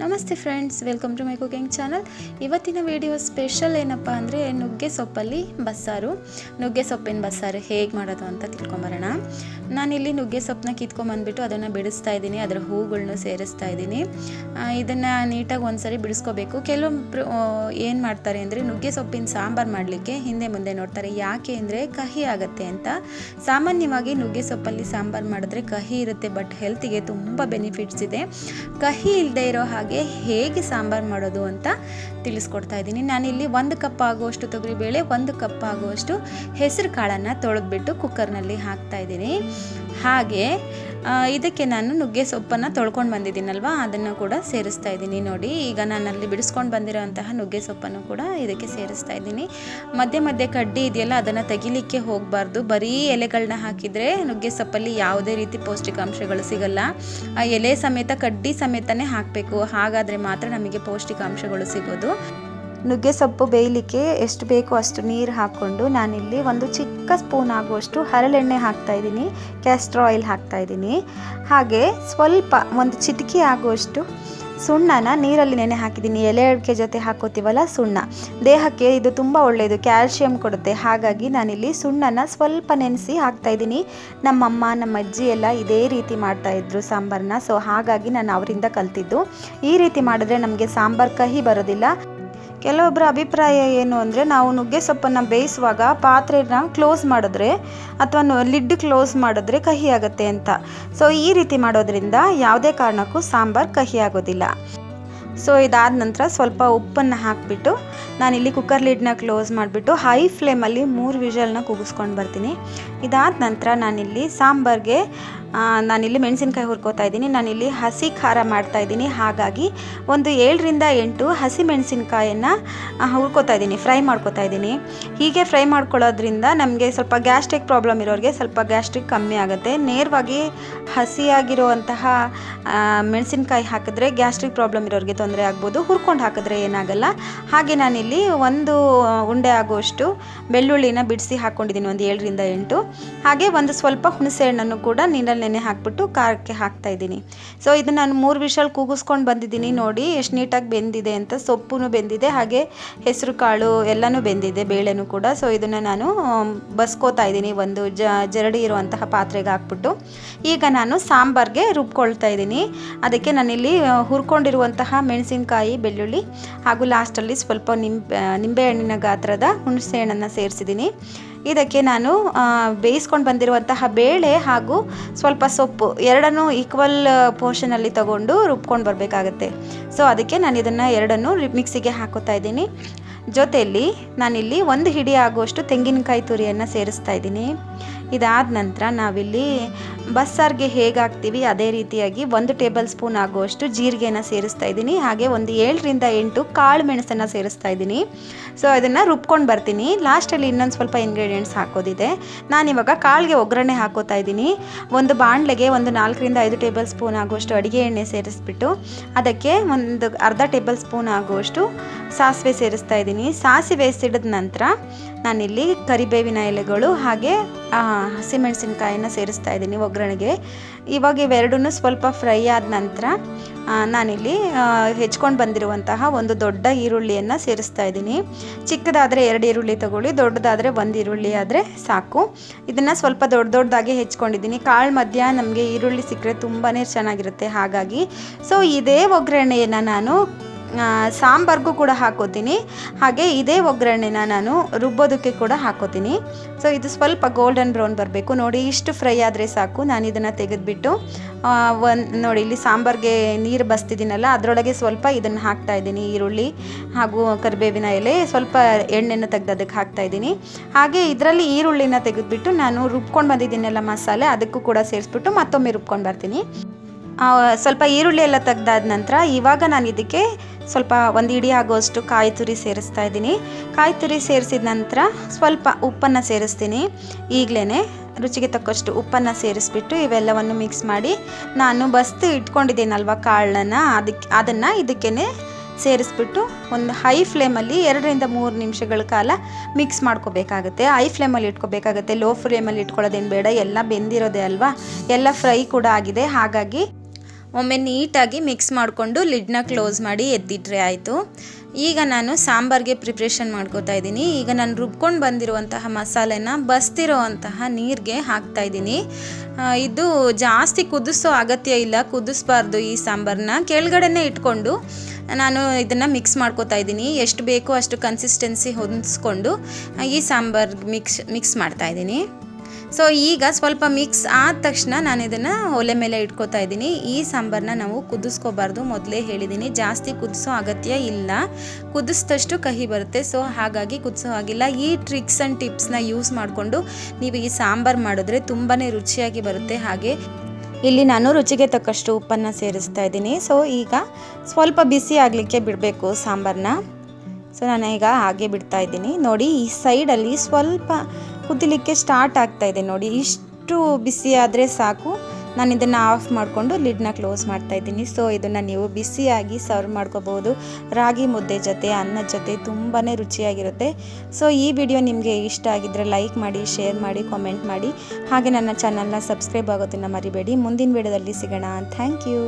ನಮಸ್ತೆ friends welcome to my cooking channel ಇವತ್ತಿನ video special ಏನಪ್ಪ ಅಂದರೆ ನುಗ್ಗೆ ಸೊಪ್ಪಲ್ಲಿ ಬಸ್ಸಾರು. ನುಗ್ಗೆ ಸೊಪ್ಪಿನ ಬಸ್ಸಾರು ಹೇಗೆ ಮಾಡೋದು ಅಂತ ತಿಳ್ಕೊಂಬರೋಣ. ನಾನಿಲ್ಲಿ ನುಗ್ಗೆ ಸೊಪ್ಪನ್ನ ಕಿತ್ಕೊಂಬಂದ್ಬಿಟ್ಟು ಅದನ್ನು ಬಿಡಿಸ್ತಾ ಇದ್ದೀನಿ, ಅದರ ಹೂಗಳನ್ನ ಸೇರಿಸ್ತಾ ಇದ್ದೀನಿ. ಇದನ್ನು ನೀಟಾಗಿ ಒಂದ್ಸರಿ ಬಿಡಿಸ್ಕೋಬೇಕು. ಕೆಲವೊಬ್ಬರು ಏನು ಮಾಡ್ತಾರೆ ಅಂದರೆ ನುಗ್ಗೆ ಸೊಪ್ಪಿನ ಸಾಂಬಾರು ಮಾಡಲಿಕ್ಕೆ ಹಿಂದೆ ಮುಂದೆ ನೋಡ್ತಾರೆ. ಯಾಕೆ ಅಂದರೆ ಕಹಿ ಆಗುತ್ತೆ ಅಂತ. ಸಾಮಾನ್ಯವಾಗಿ ನುಗ್ಗೆ ಸೊಪ್ಪಲ್ಲಿ ಸಾಂಬಾರು ಮಾಡಿದ್ರೆ ಕಹಿ ಇರುತ್ತೆ, ಬಟ್ ಹೆಲ್ತಿಗೆ ತುಂಬ ಬೆನಿಫಿಟ್ಸ್ ಇದೆ. ಕಹಿ ಇಲ್ಲದೆ ಇರೋ ಹೇಗೆ ಸಾಂಬಾರು ಮಾಡೋದು ಅಂತ ತಿಳಿಸ್ಕೊಡ್ತಾ ಇದ್ದೀನಿ. ನಾನಿಲ್ಲಿ ಒಂದು ಕಪ್ ಆಗುವಷ್ಟು ತೊಗರಿಬೇಳೆ, ಒಂದು ಕಪ್ ಆಗುವಷ್ಟು ಹೆಸರು ಕಾಳನ್ನು ತೊಳೆದ್ಬಿಟ್ಟು ಕುಕ್ಕರ್ನಲ್ಲಿ ಹಾಕ್ತಾ ಇದ್ದೀನಿ. ಹಾಗೆ ಇದಕ್ಕೆ ನಾನು ನುಗ್ಗೆ ಸೊಪ್ಪನ್ನು ತೊಳ್ಕೊಂಡು ಬಂದಿದ್ದೀನಲ್ವ, ಅದನ್ನು ಕೂಡ ಸೇರಿಸ್ತಾ ಇದ್ದೀನಿ ನೋಡಿ. ಈಗ ನಾನು ಅಲ್ಲಿ ಬಿಡಿಸ್ಕೊಂಡು ಬಂದಿರೋಂತಹ ನುಗ್ಗೆ ಸೊಪ್ಪನ್ನು ಕೂಡ ಇದಕ್ಕೆ ಸೇರಿಸ್ತಾ ಇದ್ದೀನಿ. ಮಧ್ಯೆ ಮಧ್ಯೆ ಕಡ್ಡಿ ಇದೆಯಲ್ಲ, ಅದನ್ನು ತೆಗಿಲಿಕ್ಕೆ ಹೋಗಬಾರ್ದು. ಬರೀ ಎಲೆಗಳನ್ನ ಹಾಕಿದರೆ ನುಗ್ಗೆ ಸೊಪ್ಪಲ್ಲಿ ಯಾವುದೇ ರೀತಿ ಪೌಷ್ಟಿಕಾಂಶಗಳು ಸಿಗಲ್ಲ. ಆ ಎಲೆ ಸಮೇತ ಕಡ್ಡಿ ಸಮೇತನೇ ಹಾಕಬೇಕು. ಹಾಗಾದರೆ ಮಾತ್ರ ನಮಗೆ ಪೌಷ್ಟಿಕಾಂಶಗಳು ಸಿಗೋದು. ನುಗ್ಗೆ ಸೊಪ್ಪು ಬೇಯಲಿಕ್ಕೆ ಎಷ್ಟು ಬೇಕೋ ಅಷ್ಟು ನೀರು ಹಾಕ್ಕೊಂಡು ನಾನಿಲ್ಲಿ ಒಂದು ಚಿಕ್ಕ ಸ್ಪೂನ್ ಆಗುವಷ್ಟು ಹರಳೆಣ್ಣೆ ಹಾಕ್ತಾ ಇದ್ದೀನಿ ಕ್ಯಾಸ್ಟ್ರ್ ಆಯಿಲ್ ಹಾಕ್ತಾ ಇದ್ದೀನಿ. ಹಾಗೆ ಸ್ವಲ್ಪ ಒಂದು ಚಿಟಿಕೆ ಆಗುವಷ್ಟು ಸುಣ್ಣನ ನೀರಲ್ಲಿ ನೆನೆ ಹಾಕಿದ್ದೀನಿ. ಎಲೆ ಅಡಿಕೆ ಜೊತೆ ಹಾಕೋತೀವಲ್ಲ ಸುಣ್ಣ. ದೇಹಕ್ಕೆ ಇದು ತುಂಬ ಒಳ್ಳೆಯದು ಕ್ಯಾಲ್ಶಿಯಂ ಕೊಡುತ್ತೆ. ಹಾಗಾಗಿ ನಾನಿಲ್ಲಿ ಸುಣ್ಣನ ಸ್ವಲ್ಪ ನೆನೆಸಿ ಹಾಕ್ತಾ ಇದ್ದೀನಿ. ನಮ್ಮಮ್ಮ ನಮ್ಮ ಅಜ್ಜಿ ಎಲ್ಲ ಇದೇ ರೀತಿ ಮಾಡ್ತಾಯಿದ್ರು ಸಾಂಬಾರನ್ನ. ಸೊ ಹಾಗಾಗಿ ನಾನು ಅವರಿಂದ ಕಲ್ತಿದ್ದು. ಈ ರೀತಿ ಮಾಡಿದ್ರೆ ನಮಗೆ ಸಾಂಬಾರು ಕಹಿ ಬರೋದಿಲ್ಲ. ಕೆಲವೊಬ್ಬರ ಅಭಿಪ್ರಾಯ ಏನು ಅಂದರೆ, ನಾವು ನುಗ್ಗೆ ಸೊಪ್ಪನ್ನು ಬೇಯಿಸುವಾಗ ಪಾತ್ರೆನ ಕ್ಲೋಸ್ ಮಾಡಿದ್ರೆ ಅಥವಾ ಲಿಡ್ ಕ್ಲೋಸ್ ಮಾಡಿದ್ರೆ ಕಹಿ ಆಗುತ್ತೆ ಅಂತ. ಸೊ ಈ ರೀತಿ ಮಾಡೋದ್ರಿಂದ ಯಾವುದೇ ಕಾರಣಕ್ಕೂ ಸಾಂಬಾರು ಕಹಿ ಆಗೋದಿಲ್ಲ. ಸೊ ಇದಾದ ನಂತರ ಸ್ವಲ್ಪ ಉಪ್ಪನ್ನು ಹಾಕಿಬಿಟ್ಟು ನಾನಿಲ್ಲಿ ಕುಕ್ಕರ್ ಲಿಡ್ನ ಕ್ಲೋಸ್ ಮಾಡಿಬಿಟ್ಟು ಹೈ ಫ್ಲೇಮಲ್ಲಿ ಮೂರು ವಿಷಲ್ನ ಕೂಗಿಸ್ಕೊಂಡು ಬರ್ತೀನಿ. ಇದಾದ ನಂತರ ನಾನಿಲ್ಲಿ ಸಾಂಬಾರ್ಗೆ ನಾನಿಲ್ಲಿ ಮೆಣಸಿನ್ಕಾಯಿ ಹುರ್ಕೋತಾ ಇದ್ದೀನಿ. ನಾನಿಲ್ಲಿ ಹಸಿ ಖಾರ ಮಾಡ್ತಾ ಇದ್ದೀನಿ. ಹಾಗಾಗಿ ಒಂದು ಏಳರಿಂದ ಎಂಟು ಹಸಿ ಮೆಣಸಿನ್ಕಾಯನ್ನು ಹುರ್ಕೋತಾ ಇದ್ದೀನಿ. ಫ್ರೈ ಮಾಡ್ಕೋತಾ ಇದ್ದೀನಿ. ಹೀಗೆ ಫ್ರೈ ಮಾಡ್ಕೊಳ್ಳೋದ್ರಿಂದ ನಮಗೆ ಸ್ವಲ್ಪ ಗ್ಯಾಸ್ಟ್ರಿಕ್ ಪ್ರಾಬ್ಲಮ್ ಇರೋರಿಗೆ ಸ್ವಲ್ಪ ಗ್ಯಾಸ್ಟ್ರಿಕ್ ಕಮ್ಮಿ ಆಗುತ್ತೆ. ನೇರವಾಗಿ ಹಸಿಯಾಗಿರುವಂತಹ ಮೆಣಸಿನಕಾಯಿ ಹಾಕಿದ್ರೆ ಗ್ಯಾಸ್ಟ್ರಿಕ್ ಪ್ರಾಬ್ಲಮ್ ಇರೋರಿಗೆ ತೊಂದರೆ ಆಗ್ಬೋದು. ಹುರ್ಕೊಂಡು ಹಾಕಿದ್ರೆ ಏನಾಗಲ್ಲ. ಹಾಗೆ ನಾನಿಲ್ಲಿ ಒಂದು ಉಂಡೆ ಆಗುವಷ್ಟು ಬೆಳ್ಳುಳ್ಳಿನ ಬಿಡಿಸಿ ಹಾಕ್ಕೊಂಡಿದ್ದೀನಿ ಒಂದು ಏಳರಿಂದ ಎಂಟು. ಹಾಗೆ ಒಂದು ಸ್ವಲ್ಪ ಹುಣಸೆ ಹಣ್ಣನ್ನು ಕೂಡ ನೀರಲ್ಲಿ ನೆನೆ ಹಾಕ್ಬಿಟ್ಟು ಖಾರಕ್ಕೆ ಹಾಕ್ತಾ ಇದ್ದೀನಿ. ಸೊ ಇದು ನಾನು ಮೂರು ವಿಷಲ್ ಕೂಗಿಸ್ಕೊಂಡು ಬಂದಿದ್ದೀನಿ ನೋಡಿ, ಎಷ್ಟು ನೀಟಾಗಿ ಬೆಂದಿದೆ ಅಂತ. ಸೊಪ್ಪು ಬೆಂದಿದೆ, ಹಾಗೆ ಹೆಸರು ಕಾಳು ಎಲ್ಲನೂ ಬೆಂದಿದೆ, ಬೇಳೆನೂ ಕೂಡ. ಸೊ ಇದನ್ನು ನಾನು ಬಸ್ಕೋತಾ ಇದ್ದೀನಿ, ಒಂದು ಜ, ಜರಡಿ ಇರುವಂತಹ ಪಾತ್ರೆಗೆ ಹಾಕ್ಬಿಟ್ಟು. ಈಗ ನಾನು ಸಾಂಬಾರ್ಗೆ ರುಬ್ಕೊಳ್ತಾ ಇದ್ದೀನಿ. ಅದಕ್ಕೆ ನಾನಿಲ್ಲಿ ಹುರ್ಕೊಂಡಿರುವಂತಹ ಮೆಣಸಿನಕಾಯಿ, ಬೆಳ್ಳುಳ್ಳಿ, ಹಾಗೂ ಲಾಸ್ಟಲ್ಲಿ ಸ್ವಲ್ಪ ನಿಂಬೆ ನಿಂಬೆಹಣ್ಣಿನ ಗಾತ್ರದ ಹುಣಸೆ ಹಣ್ಣನ್ನು ಸೇರಿಸಿದ್ದೀನಿ. ಇದಕ್ಕೆ ನಾನು ಬೇಯಿಸ್ಕೊಂಡು ಬಂದಿರುವಂತಹ ಬೇಳೆ ಹಾಗೂ ಸ್ವಲ್ಪ ಸೊಪ್ಪು ಎರಡನ್ನೂ ಈಕ್ವಲ್ ಪೋರ್ಷನಲ್ಲಿ ತಗೊಂಡು ರುಬ್ಕೊಂಡು ಬರಬೇಕಾಗತ್ತೆ. ಸೊ ಅದಕ್ಕೆ ನಾನು ಇದನ್ನು ಎರಡನ್ನು ಮಿಕ್ಸಿಗೆ ಹಾಕೋತಾ ಇದ್ದೀನಿ. ಜೊತೆಯಲ್ಲಿ ನಾನಿಲ್ಲಿ ಒಂದು ಹಿಡಿ ಆಗುವಷ್ಟು ತೆಂಗಿನಕಾಯಿ ತುರಿಯನ್ನು ಸೇರಿಸ್ತಾ ಇದ್ದೀನಿ. ಇದಾದ ನಂತರ ನಾವಿಲ್ಲಿ ಬಸ್ಸಾರಿಗೆ ಹೇಗೆ ಹಾಕ್ತೀವಿ ಅದೇ ರೀತಿಯಾಗಿ ಒಂದು ಟೇಬಲ್ ಸ್ಪೂನ್ ಆಗುವಷ್ಟು ಜೀರಿಗೆನ ಸೇರಿಸ್ತಾ ಇದ್ದೀನಿ. ಹಾಗೆ ಒಂದು ಏಳರಿಂದ ಎಂಟು ಕಾಳು ಮೆಣಸನ್ನು ಸೇರಿಸ್ತಾ ಇದ್ದೀನಿ. ಸೊ ಅದನ್ನು ರುಬ್ಕೊಂಡು ಬರ್ತೀನಿ. ಲಾಸ್ಟಲ್ಲಿ ಇನ್ನೊಂದು ಸ್ವಲ್ಪ ಇಂಗ್ರೀಡಿಯೆಂಟ್ಸ್ ಹಾಕೋದಿದೆ. ನಾನಿವಾಗ ಕಾಳಿಗೆ ಒಗ್ಗರಣೆ ಹಾಕೋತಾ ಇದ್ದೀನಿ. ಒಂದು ಬಾಣಲೆಗೆ ಒಂದು ನಾಲ್ಕರಿಂದ ಐದು ಟೇಬಲ್ ಸ್ಪೂನ್ ಆಗುವಷ್ಟು ಅಡುಗೆ ಎಣ್ಣೆ ಸೇರಿಸ್ಬಿಟ್ಟು, ಅದಕ್ಕೆ ಒಂದು ಅರ್ಧ ಟೇಬಲ್ ಸ್ಪೂನ್ ಆಗುವಷ್ಟು ಸಾಸಿವೆ ಸೇರಿಸ್ತಾ ಇದ್ದೀನಿ. ಸಾಸಿವೆ ಸಿಡಿದ ನಂತರ ನಾನಿಲ್ಲಿ ಕರಿಬೇವಿನ ಎಲೆಗಳು ಹಾಗೆ ಹಸಿಮೆಣಸಿನ್ಕಾಯಿನ ಸೇರಿಸ್ತಾ ಇದ್ದೀನಿ ಒಗ್ಗರಣೆಗೆ. ಇವಾಗ ಇವೆರಡೂ ಸ್ವಲ್ಪ ಫ್ರೈ ಆದ ನಂತರ ನಾನಿಲ್ಲಿ ಹೆಚ್ಕೊಂಡು ಬಂದಿರುವಂತಹ ಒಂದು ದೊಡ್ಡ ಈರುಳ್ಳಿಯನ್ನು ಸೇರಿಸ್ತಾ ಇದ್ದೀನಿ. ಚಿಕ್ಕದಾದರೆ ಎರಡು ಈರುಳ್ಳಿ ತಗೊಳ್ಳಿ, ದೊಡ್ಡದಾದರೆ ಒಂದು ಈರುಳ್ಳಿ ಆದರೆ ಸಾಕು. ಇದನ್ನು ಸ್ವಲ್ಪ ದೊಡ್ಡ ದೊಡ್ಡದಾಗಿ ಹೆಚ್ಕೊಂಡಿದ್ದೀನಿ. ಕಾಳು ಮಧ್ಯ ನಮಗೆ ಈರುಳ್ಳಿ ಸಿಕ್ಕರೆ ತುಂಬಾ ಚೆನ್ನಾಗಿರುತ್ತೆ ಹಾಗಾಗಿ. ಸೊ ಇದೇ ಒಗ್ಗರಣೆಯನ್ನು ನಾನು ಸಾಂಬಾರ್ಗೂ ಕೂಡ ಹಾಕೋತೀನಿ. ಹಾಗೆ ಇದೇ ಒಗ್ಗರಣೆನ ನಾನು ರುಬ್ಬೋದಕ್ಕೆ ಕೂಡ ಹಾಕೋತೀನಿ. ಸೊ ಇದು ಸ್ವಲ್ಪ ಗೋಲ್ಡನ್ ಬ್ರೌನ್ ಬರಬೇಕು. ನೋಡಿ, ಇಷ್ಟು ಫ್ರೈ ಆದರೆ ಸಾಕು. ನಾನು ಇದನ್ನು ತೆಗೆದುಬಿಟ್ಟು ಒಂದು, ನೋಡಿ, ಇಲ್ಲಿ ಸಾಂಬಾರ್ಗೆ ನೀರು ಬಸ್ತಿದ್ದೀನಲ್ಲ, ಅದರೊಳಗೆ ಸ್ವಲ್ಪ ಇದನ್ನು ಹಾಕ್ತಾ ಇದ್ದೀನಿ. ಈರುಳ್ಳಿ ಹಾಗೂ ಕರಿಬೇವಿನ ಎಲೆ, ಸ್ವಲ್ಪ ಎಣ್ಣೆನ ತೆಗೆದು ಅದಕ್ಕೆ ಹಾಕ್ತಾ ಇದ್ದೀನಿ. ಹಾಗೆ ಇದರಲ್ಲಿ ಈರುಳ್ಳಿನ ತೆಗೆದುಬಿಟ್ಟು ನಾನು ರುಬ್ಕೊಂಡು ಬಂದಿದ್ದೀನಲ್ಲ ಮಸಾಲೆ, ಅದಕ್ಕೂ ಕೂಡ ಸೇರಿಸ್ಬಿಟ್ಟು ಮತ್ತೊಮ್ಮೆ ರುಬ್ಕೊಂಡು ಬರ್ತೀನಿ. ಸ್ವಲ್ಪ ಈರುಳ್ಳಿ ಎಲ್ಲ ತೆಗ್ದಾದ ನಂತರ ಇವಾಗ ನಾನು ಇದಕ್ಕೆ ಸ್ವಲ್ಪ ಒಂದು ಇಡಿ ಆಗೋಷ್ಟು ಕಾಯಿ ತುರಿ ಸೇರಿಸ್ತಾ ಇದ್ದೀನಿ. ಕಾಯಿ ತುರಿ ಸೇರಿಸಿದ ನಂತರ ಸ್ವಲ್ಪ ಉಪ್ಪನ್ನು ಸೇರಿಸ್ತೀನಿ. ಈಗಲೇ ರುಚಿಗೆ ತಕ್ಕಷ್ಟು ಉಪ್ಪನ್ನು ಸೇರಿಸ್ಬಿಟ್ಟು ಇವೆಲ್ಲವನ್ನು ಮಿಕ್ಸ್ ಮಾಡಿ ನಾನು ಬಸ್ತು ಇಟ್ಕೊಂಡಿದ್ದೀನಲ್ವ ಕಾಳನ್ನ, ಅದಕ್ಕೆ ಅದನ್ನು ಇದಕ್ಕೇ ಸೇರಿಸ್ಬಿಟ್ಟು ಒಂದು ಹೈ ಫ್ಲೇಮಲ್ಲಿ ಎರಡರಿಂದ ಮೂರು ನಿಮಿಷಗಳ ಕಾಲ ಮಿಕ್ಸ್ ಮಾಡ್ಕೋಬೇಕಾಗುತ್ತೆ. ಹೈ ಫ್ಲೇಮಲ್ಲಿ ಇಟ್ಕೋಬೇಕಾಗುತ್ತೆ. ಲೋ ಫ್ಲೇಮಲ್ಲಿ ಇಟ್ಕೊಳ್ಳೋದೇನು ಬೇಡ. ಎಲ್ಲ ಬೆಂದಿರೋದೇ ಅಲ್ವಾ? ಎಲ್ಲ ಫ್ರೈ ಕೂಡ ಆಗಿದೆ. ಹಾಗಾಗಿ ಒಮ್ಮೆ ನೀಟಾಗಿ ಮಿಕ್ಸ್ ಮಾಡಿಕೊಂಡು ಲಿಡ್ನ ಕ್ಲೋಸ್ ಮಾಡಿ ಎದ್ದಿಟ್ರೆ ಆಯಿತು. ಈಗ ನಾನು ಸಾಂಬಾರ್ಗೆ ಪ್ರಿಪ್ರೇಷನ್ ಮಾಡ್ಕೋತಾ ಇದ್ದೀನಿ. ಈಗ ನಾನು ರುಬ್ಕೊಂಡು ಬಂದಿರುವಂತಹ ಮಸಾಲೆನ ಬಸ್ತಿರೋವಂತಹ ನೀರಿಗೆ ಹಾಕ್ತಾ ಇದ್ದೀನಿ. ಇದು ಜಾಸ್ತಿ ಕುದಿಸೋ ಅಗತ್ಯ ಇಲ್ಲ. ಕುದಿಸ್ಬಾರ್ದು ಈ ಸಾಂಬಾರನ್ನ ಕೆಳಗಡೆನೇ ಇಟ್ಕೊಂಡು ನಾನು ಇದನ್ನು ಮಿಕ್ಸ್ ಮಾಡ್ಕೋತಾ ಇದ್ದೀನಿ. ಎಷ್ಟು ಬೇಕೋ ಅಷ್ಟು ಕನ್ಸಿಸ್ಟೆನ್ಸಿ ಹೊಂದಿಸ್ಕೊಂಡು ಈ ಸಾಂಬಾರ್ ಮಿಕ್ಸ್ ಮಿಕ್ಸ್ ಮಾಡ್ತಾ ಇದ್ದೀನಿ. ಸೊ ಈಗ ಸ್ವಲ್ಪ ಮಿಕ್ಸ್ ಆದ ತಕ್ಷಣ ನಾನು ಇದನ್ನು ಒಲೆ ಮೇಲೆ ಇಟ್ಕೋತಾ ಇದ್ದೀನಿ. ಈ ಸಾಂಬಾರನ್ನ ನಾವು ಕುದಿಸ್ಕೋಬಾರ್ದು. ಮೊದಲೇ ಹೇಳಿದ್ದೀನಿ, ಜಾಸ್ತಿ ಕುದಿಸೋ ಅಗತ್ಯ ಇಲ್ಲ. ಕುದಿಸಿದಷ್ಟು ಕಹಿ ಬರುತ್ತೆ. ಸೊ ಹಾಗಾಗಿ ಕುದಿಸೋ ಹಾಗಿಲ್ಲ. ಈ ಟ್ರಿಕ್ಸ್ ಆ್ಯಂಡ್ ಟಿಪ್ಸ್ನ ಯೂಸ್ ಮಾಡಿಕೊಂಡು ನೀವು ಈ ಸಾಂಬಾರು ಮಾಡಿದ್ರೆ ತುಂಬಾ ರುಚಿಯಾಗಿ ಬರುತ್ತೆ. ಹಾಗೆ ಇಲ್ಲಿ ನಾನು ರುಚಿಗೆ ತಕ್ಕಷ್ಟು ಉಪ್ಪನ್ನು ಸೇರಿಸ್ತಾ ಇದ್ದೀನಿ. ಸೊ ಈಗ ಸ್ವಲ್ಪ ಬಿಸಿ ಆಗಲಿಕ್ಕೆ ಬಿಡಬೇಕು ಸಾಂಬಾರನ್ನ ಸೊ ನಾನು ಈಗ ಹಾಗೆ ಬಿಡ್ತಾ ಇದ್ದೀನಿ. ನೋಡಿ, ಈ ಸೈಡಲ್ಲಿ ಸ್ವಲ್ಪ ಕುದಿಲಿಕ್ಕೆ ಸ್ಟಾರ್ಟ್ ಆಗ್ತಾ ಇದೆ. ನೋಡಿ, ಇಷ್ಟು ಬಿಸಿ ಆದರೆ ಸಾಕು. ನಾನು ಇದನ್ನು ಆಫ್ ಮಾಡಿಕೊಂಡು ಲಿಡ್ನ ಕ್ಲೋಸ್ ಮಾಡ್ತಾ ಇದ್ದೀನಿ. ಸೊ ಇದನ್ನು ನೀವು ಬಿಸಿಯಾಗಿ ಸರ್ವ್ ಮಾಡ್ಕೋಬೋದು ರಾಗಿ ಮುದ್ದೆ ಜೊತೆ ಅನ್ನದ ಜೊತೆ ತುಂಬಾ ರುಚಿಯಾಗಿರುತ್ತೆ. ಸೊ ಈ ವಿಡಿಯೋ ನಿಮಗೆ ಇಷ್ಟ ಆಗಿದ್ದರೆ ಲೈಕ್ ಮಾಡಿ ಶೇರ್ ಮಾಡಿ ಕಾಮೆಂಟ್ ಮಾಡಿ. ಹಾಗೆ ನನ್ನ ಚಾನಲ್ನ ಸಬ್ಸ್ಕ್ರೈಬ್ ಆಗೋದನ್ನು ಮರಿಬೇಡಿ. ಮುಂದಿನ ವಿಡಿಯೋದಲ್ಲಿ ಸಿಗೋಣ. Thank you